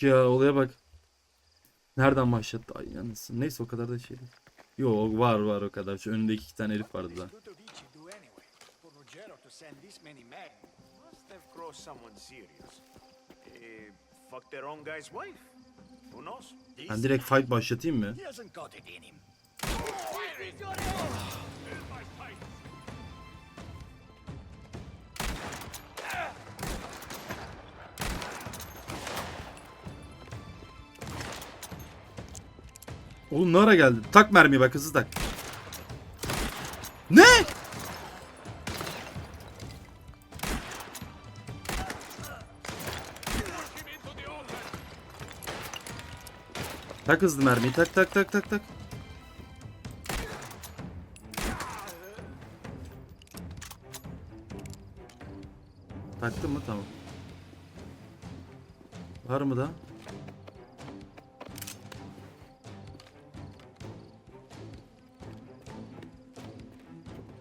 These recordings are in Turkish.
Ya olaya bak. Nereden başlattı? Ay yanısın. Neyse o kadar da şey değil. Yo var var o kadar. Şu önünde iki tane herif vardı da. Ludovici do anyway? For Ruggero Oğlum ne ara geldi? Tak mermiyi bak hızlı tak. Ne? Tak hızlı mermiyi tak tak tak tak tak. Taktın mı? Tamam. Var mı da?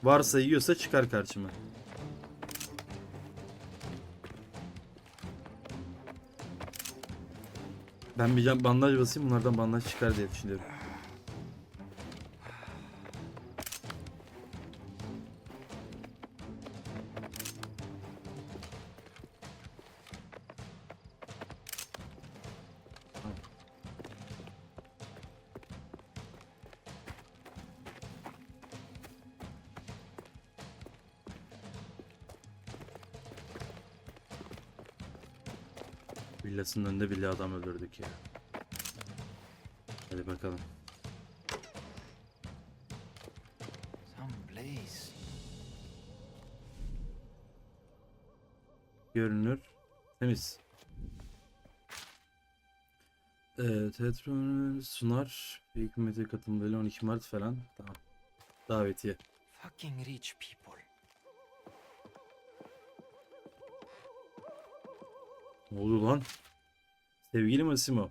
Varsa yiyorsa çıkar karşıma. Ben bir bandaj basayım bunlardan bandaj çıkar diye düşünüyorum. Villasının önünde bile adam öldürdük ya. Hadi bakalım. Some place. Görünür. Temiz. Evet, Tetron sunar. Bir hükümete katılım böyle 12 Mart falan. Tamam. Davetiye. Fucking rich people. Ne oldu lan? Sevgili Massimo.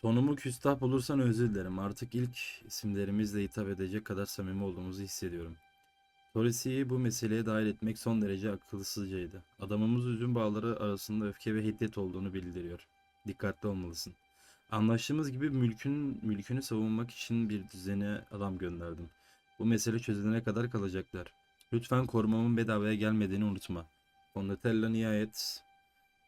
Tonumu küstah bulursan özür dilerim. Artık ilk isimlerimizle hitap edecek kadar samimi olduğumuzu hissediyorum. Torisi'yi bu meseleye dahil etmek son derece akılsızcaydı. Adamımız üzüm bağları arasında öfke ve hiddet olduğunu bildiriyor. Dikkatli olmalısın. Anlaştığımız gibi mülkün mülkünü savunmak için bir düzene adam gönderdim. Bu mesele çözülene kadar kalacaklar. Lütfen korumamın bedavaya gelmediğini unutma. Donatella nihayet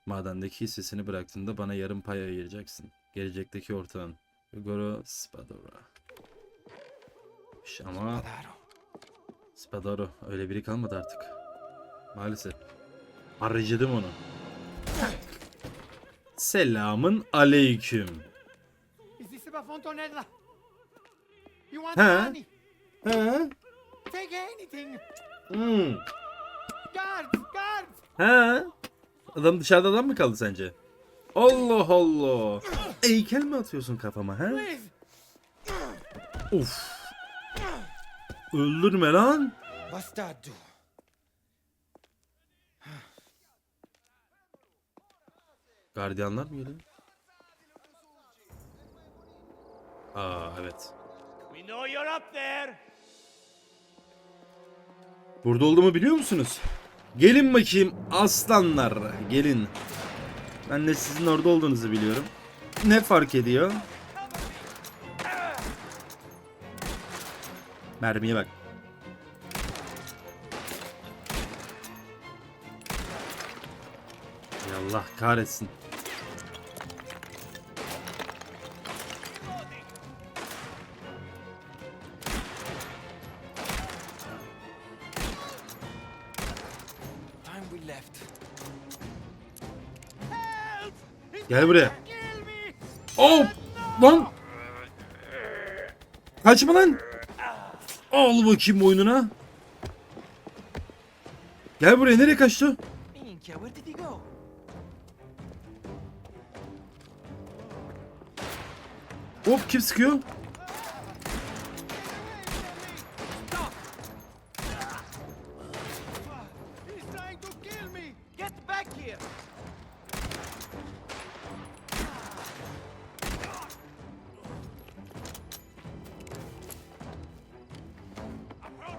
Madendeki hissesini bıraktığında bana yarım pay ayıracaksın. Gelecekteki ortağın. Goro Spadora. Şş, Ama. Spadoro öyle biri kalmadı artık. Maalesef. Harcadım onu. Selamın aleyküm. Take anything. Hmm. Guards, guards. He? Adam dışarıda adam mı kaldı sence? Allah Allah. Heykel mi atıyorsun kafama he? Of. Öldürme lan. Bastardo. Gardiyanlar mı geliyor? Aa evet. We know you're up there. Burada olduğumu biliyor musunuz? Gelin bakayım aslanlar. Gelin. Ben de sizin orada olduğunuzu biliyorum. Ne fark ediyor? Mermiye bak. Allah kahretsin. Gel buraya. Oh! Lan! Kaçma lan! Al bakayım oyununa. Gel buraya nereye kaçtı? Hop kim sıkıyor?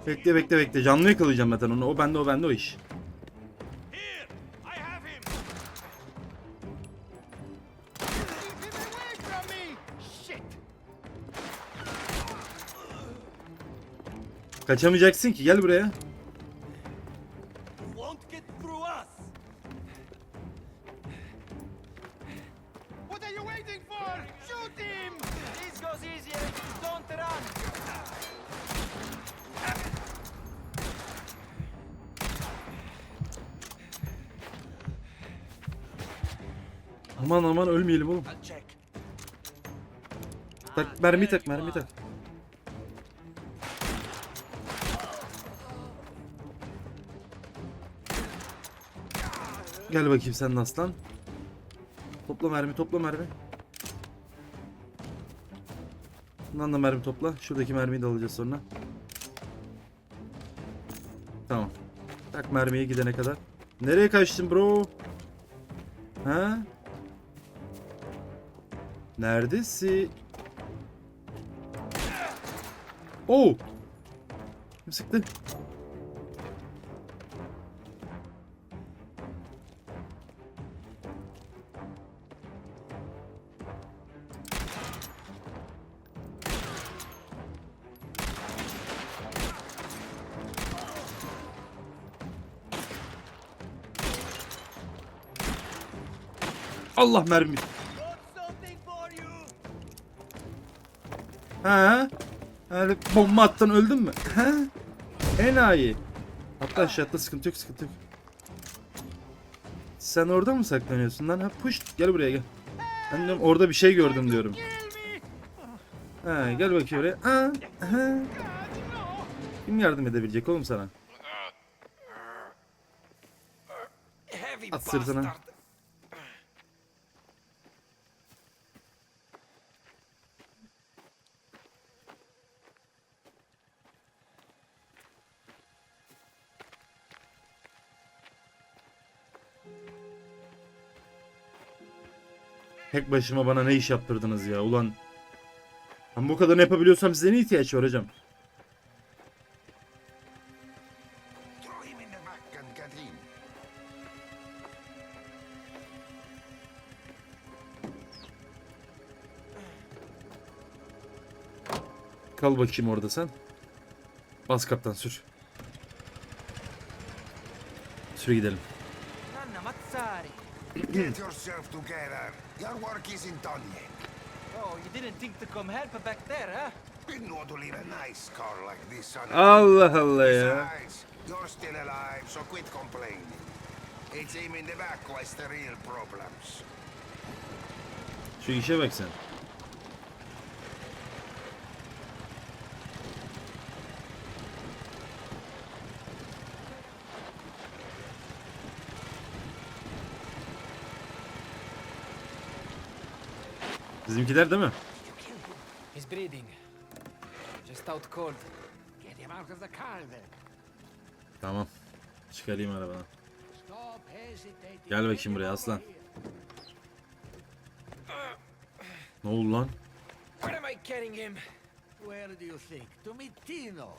Bekle bekle bekle. Canlı yakalayacağım zaten onu. O bende o bende o iş. Kaçamayacaksın ki gel buraya. Aman aman ölmeyelim oğlum. Tak mermi tak mermi tak. Gel bakayım sen aslan. Topla mermi topla mermi. Bundan da mermi topla. Şuradaki mermiyi de alacağız sonra. Tamam. Tak mermiye gidene kadar. Nereye kaçtın bro? Ha? Neredesin? Oo! Kim sıktı? Allah mermi. Ha? Öyle bomba attın öldün mü? Ha? Enayi. Hatta aşağıda sıkıntı yok sıkıntı yok. Sen orada mı saklanıyorsun lan? Ha push gel buraya gel. Ben diyorum orada bir şey gördüm diyorum. Ha gel bakayım oraya. Ha, ha. Kim yardım edebilecek oğlum sana? At sırtına. Tek başıma bana ne iş yaptırdınız ya ulan. Ben bu kadar yapabiliyorsam size ne ihtiyaç var hocam? Kal bakayım orada sen. Bas kaptan sür. Sür gidelim. Get yourself together. Your work isn't done yet. Oh, you didn't think to come help back there, huh? We know to leave a nice car like this on Allah Allah ya. Besides, you're still alive, so quit complaining. It's him in the back who has the real problems. Şu işe bak sen. Bizimkiler değil mi? He's breathing. Just out cold. Get him out of the car then. Tamam. Çıkarayım arabadan. Stop hesitating. Gel bakayım buraya aslan. here. Ne oldu lan? Where am I carrying him? Where do you think? To meet Tino.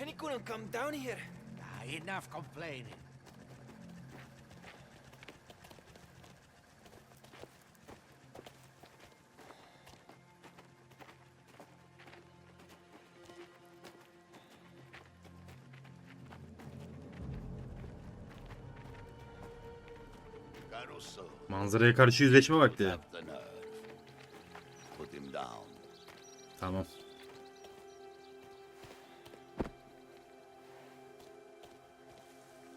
And he couldn't come down here. Ah, enough complaining. Manzaraya karşı yüzleşme vakti. Tamam.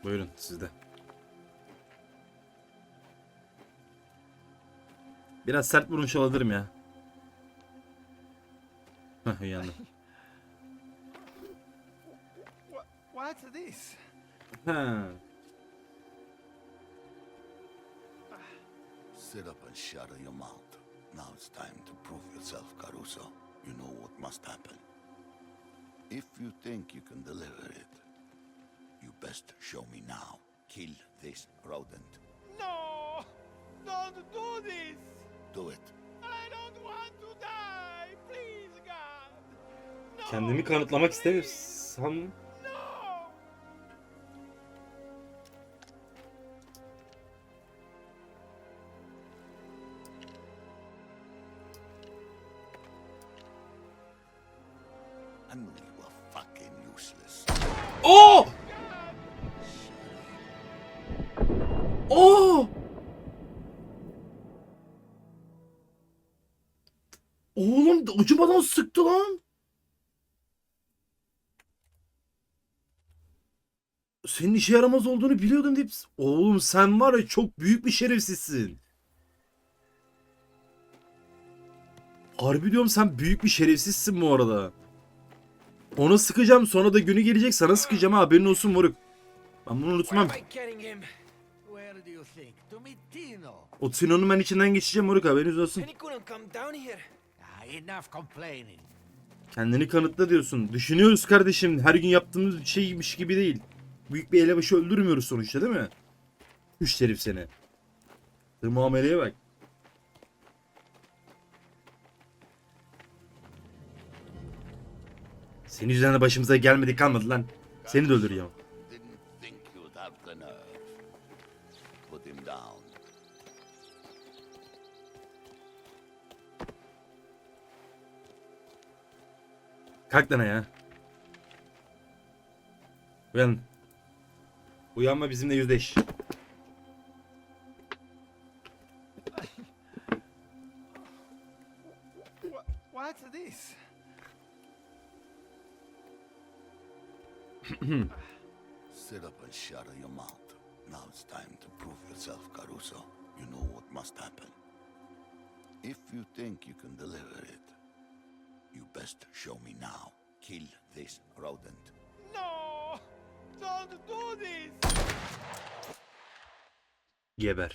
Buyurun sizde. Biraz sert vurmuş olabilirim ya. Hah uyandım. What's this? Ha. Sit up and shut your mouth. Now it's time to prove yourself, Caruso. You know what must happen. If you think you can deliver it, you best show me now. Kill this rodent. No! Don't do this! Do it. I don't want to die! Please, God! No! Kendimi kanıtlamak istemiyorsam Oo! Oo! Oğlum ucumadan sıktı lan. Senin işe yaramaz olduğunu biliyordum deyip oğlum sen var ya çok büyük bir şerefsizsin. Harbi diyorum sen büyük bir şerefsizsin bu arada. Ona sıkacağım sonra da günü gelecek sana sıkacağım ha haberin olsun moruk. Ben bunu unutmam. O Sinan'ın ben içinden geçeceğim moruk haberiniz olsun. Ah. Kendini kanıtla diyorsun. Düşünüyoruz kardeşim. Her gün yaptığımız şeymiş gibi değil. Büyük bir elebaşı öldürmüyoruz sonuçta değil mi? Üç herif seni. Muameleye bak. Senin yüzünden başımıza gelmedi kalmadı lan. Seni de down. Kalk lan ya. Uyan. Uyanma bizimle yüzleş. Wha- What's this? Sit up and shut your mouth. Now it's time to prove yourself, Caruso. You know what must happen. If you think you can deliver it, you best show me now. Kill this rodent. No! Don't do this! Geber.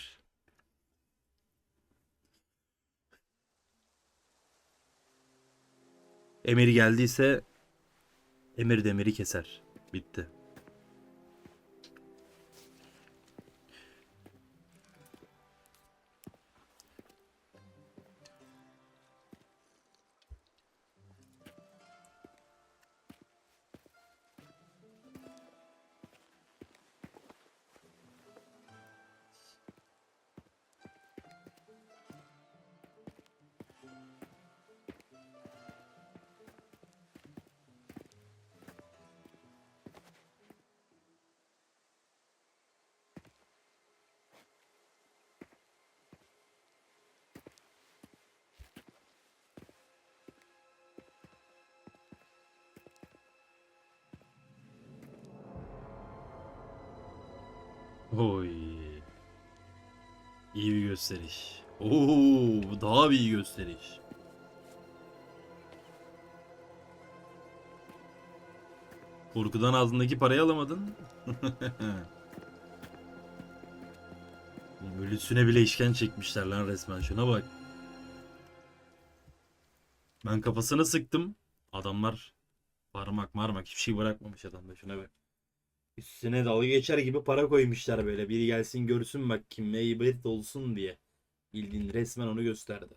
Emir geldiyse Emir demiri keser. Bitti. Oy. İyi bir gösteriş. Oo, daha bir iyi gösteriş. Korkudan ağzındaki parayı alamadın. Ölüsüne bile işkence çekmişler lan resmen şuna bak. Ben kafasına sıktım. Adamlar parmak marmak hiçbir şey bırakmamış adamda şuna bak. Üstüne dalga geçer gibi para koymuşlar böyle. Biri gelsin görsün bak kim ibret olsun diye. Bildiğin resmen onu gösterdi.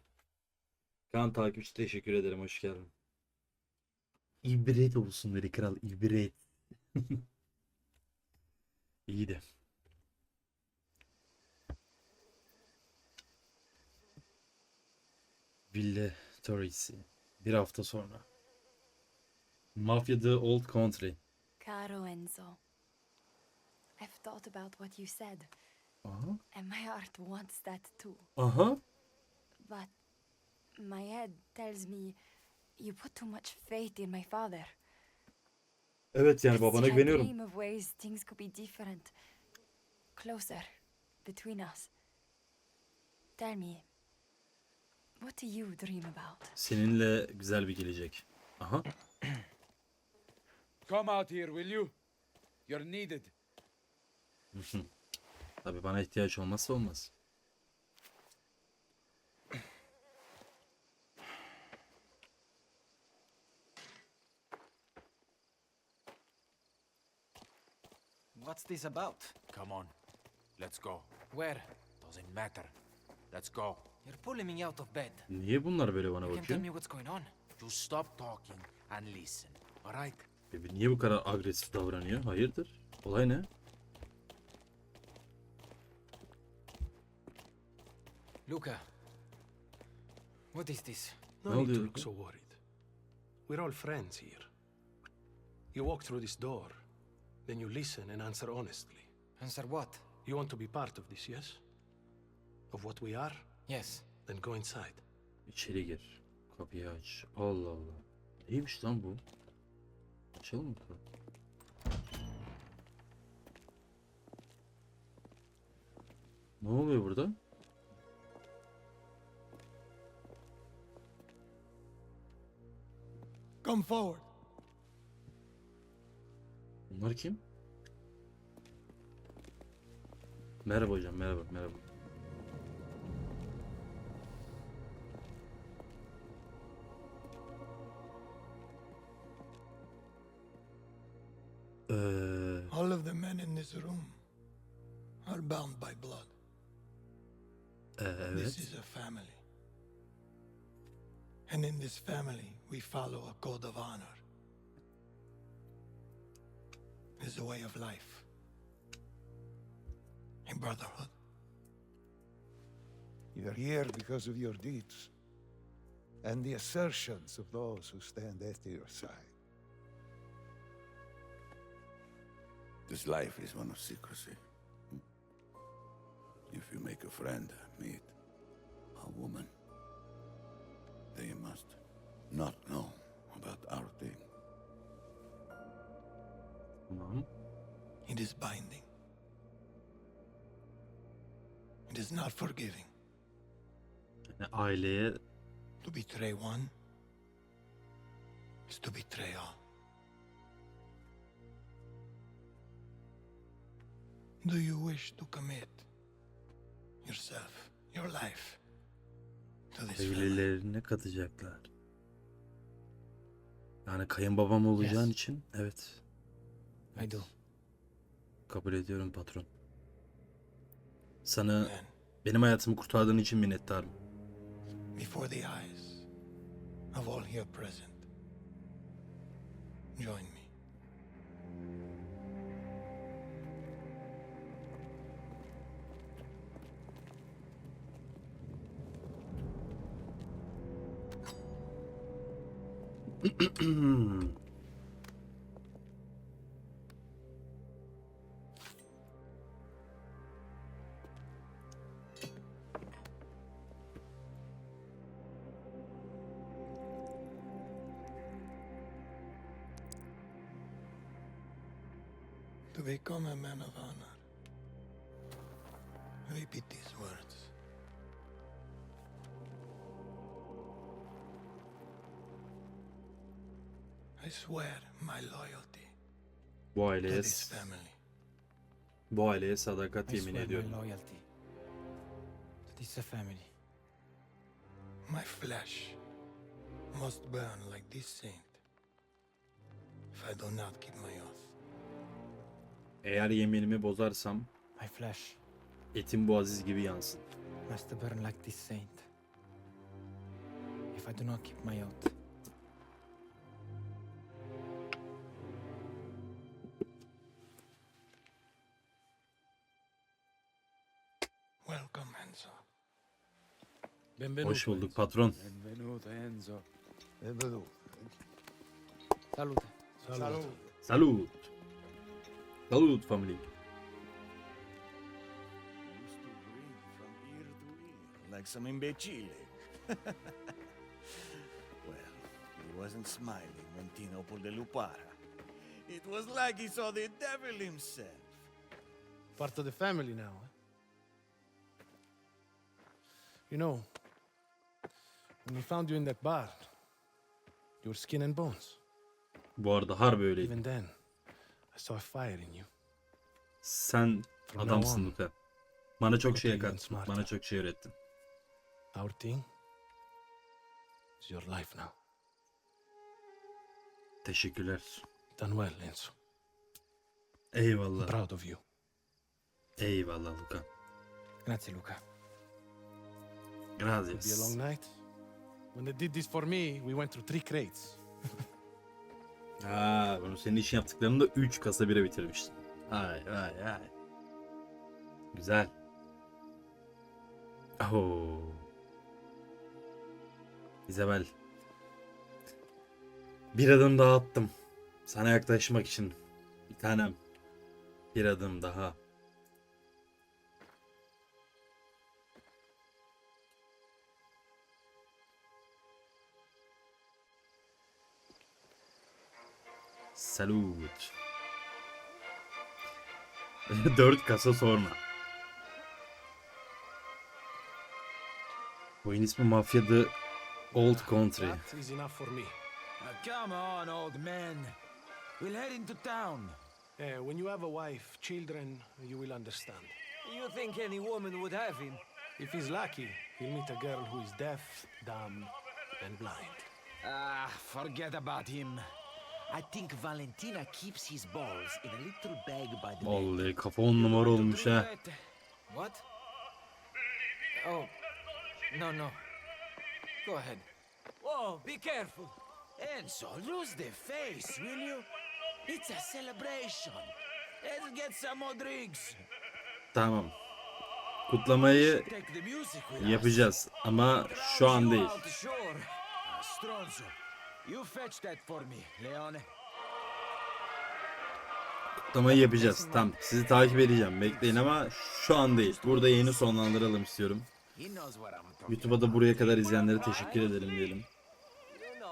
Kan takipçi teşekkür ederim hoş geldin. İbret olsun dedi kral ibret. İyiydi. Ville Torrisi. Bir hafta sonra. Mafia The Old Country. Caro Enzo, I've thought about what you said, Aha. and my heart wants that too. Aha. But my head tells me you put too much faith in my father. Evet yani babana güveniyorum. dream of ways things could be different, closer between us. Tell me, what do you dream about? Seninle güzel bir gelecek. Aha. Come out here, will you? You're needed. Tabii bana ihtiyaç olmazsa olmaz. What's this about? Come on. Let's go. Where? Doesn't matter. Let's go. You're pulling me out of bed. Niye bunlar böyle bana bakıyor? me what's going on. You stop talking and listen. Alright? Bebe niye bu kadar agresif davranıyor? Hayırdır? Olay ne? Luca. What is this? No need to look so worried. We're all friends here. You walk through this door, then you listen and answer honestly. Answer what? You want to be part of this, yes? Of what we are? Yes. Then go inside. İçeri gir. Kapıyı aç. Allah Allah. Neymiş lan bu? Açalım mı? Ne oluyor burada? Come forward. Bunlar kim? Merhaba hocam, merhaba, merhaba. Eee, All of the men in this room are bound by blood. e, This evet. is a family. And in this family, we follow a code of honor. It's a way of life. A brotherhood. You're here because of your deeds and the assertions of those who stand at your side. This life is one of secrecy. If you make a friend, meet a woman, they must not know about our thing. Tamam. It is binding. It is not forgiving. Yani aileye To betray one is to betray all. Do you wish to commit yourself, your life, to this family? Evlilerine katacaklar. Yani kayınbabam olacağın Yes. için evet. I do. Kabul ediyorum patron. Sana Then, benim hayatımı kurtardığın için minnettarım. before the eyes of all here present, join me. 嗯。Aileye bu aileye sadakat yemin ediyorum. My flesh must burn like this saint if I do not keep my oath. Eğer yeminimi bozarsam My flesh etim bu aziz gibi yansın. must burn like this saint. If I do not keep my oath. Benvenuto. Hoş bulduk patron. Benvenuto, Enzo. Benvenuto. Salute. Salute. Salut. Salut family. Used to grin from ear to ear like some imbecile. well, he wasn't smiling when Tino pulled the Lupara. It was like he saw the devil himself. Part of the family now. eh? You know, when we found you in that bar, you were skin and bones. Bu arada harbi öyleydi. Even then, I saw fire in you. Sen From now adamsın on, Luka. Bana çok şey kattın. Bana çok şey öğrettin. Our thing is your life now. Teşekkürler. Done well, Enzo. I'm Eyvallah. proud of you. Eyvallah Luka. Grazie, Luca. It'll be a long night. When they did this for me, we went through three crates. Aa, bunu senin için yaptıklarını da 3 kasa bire bitirmiştin. Ay ay ay. Güzel. Oo. Isabel. Bir adım daha attım. Sana yaklaşmak için bir tanem. Bir adım daha. Salut. Dört kasa sorma. Oyun ismi Mafya The Old Country. That is enough for me. come on, old man. We'll head into town. Eh, when you have a wife, children, you will understand. You think any woman would have him? If he's lucky, he'll meet a girl who is deaf, dumb, and blind. Ah, forget about him. I think Valentina keeps his balls in a little bag by the. Vallahi kafa on numara olmuş ha. What? Oh, no, no. Go ahead. Whoa, be careful. Enzo, lose the face, will you? It's a celebration. Let's get some more drinks. Tamam. Kutlamayı yapacağız ama şu an değil. You fetch that for me, Leone. Kutlamayı yapacağız. Tamam. Sizi takip edeceğim. Bekleyin ama şu an değil. Burada yayını sonlandıralım istiyorum. YouTube'a da buraya kadar izleyenlere teşekkür ederim diyelim.